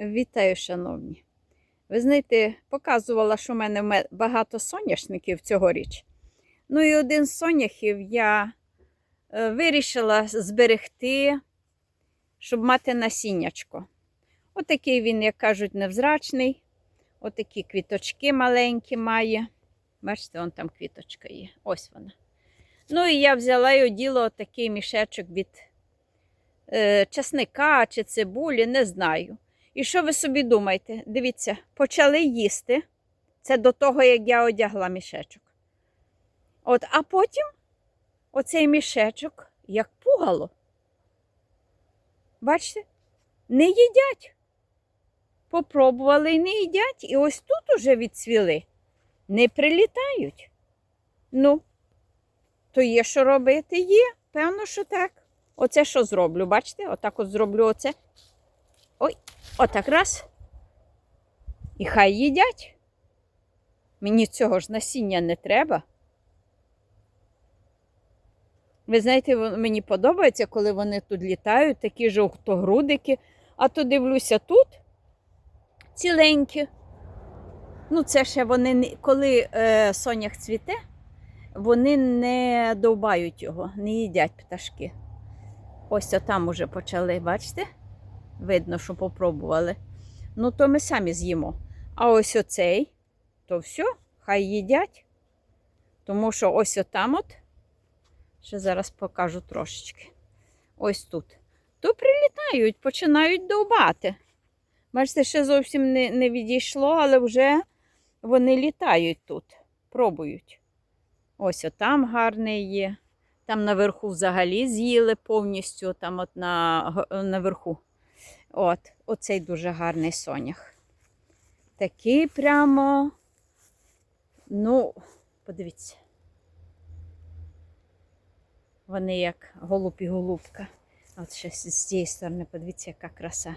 Вітаю, шановні. Ви знаєте, показувала, що в мене багато соняшників цьогоріч. Ну і один з соняхів я е, вирішила зберегти, щоб мати насіннячко. Отакий він, як кажуть, невзрачний. Отакі квіточки маленькі має. Бачите, вон там квіточка є. Ось вона. Ну і я взяла і оділа отакий мішечок від е, часника чи цибулі, не знаю. І що ви собі думаєте? Дивіться, почали їсти. Це до того, як я одягла мішечок. От, а потім оцей мішечок як пугало. Бачите? Не їдять. Попробували і не їдять, і ось тут уже відцвіли. Не прилітають. Ну, то є що робити? Є, певно, що так. Оце що зроблю, бачите? Отак от зроблю оце. Ой, отак раз. І хай їдять. Мені цього ж насіння не треба. Ви знаєте, мені подобається, коли вони тут літають, такі жовтогрудики, а то дивлюся тут ціленькі. Ну, це ще вони, коли е, сонях цвіте, вони не довбають його, не їдять пташки. Ось там уже почали, бачите? Видно, що попробували. Ну, то ми самі з'їмо. А ось оцей, то все, хай їдять. Тому що ось отам от, ще зараз покажу трошечки. Ось тут. То прилітають, починають довбати. Бачите, ще зовсім не, не відійшло, але вже вони літають тут, пробують. Ось отам гарний є. Там наверху взагалі з'їли повністю, там от на, наверху. От, оцей дуже гарний сонях. Такий прямо, ну, подивіться. Вони як голуб і голубка. От ще з цієї сторони, подивіться, яка краса.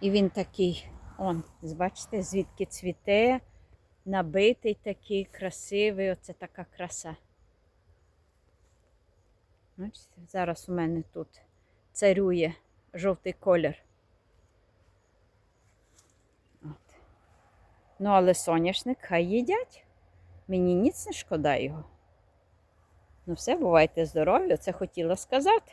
І він такий, он, бачите, звідки цвіте, набитий такий, красивий, оце така краса. Бачите, зараз у мене тут царює жовтий колір. От. Ну, але соняшник хай їдять. Мені ніц не шкода його. Ну, все, бувайте здорові, це хотіла сказати.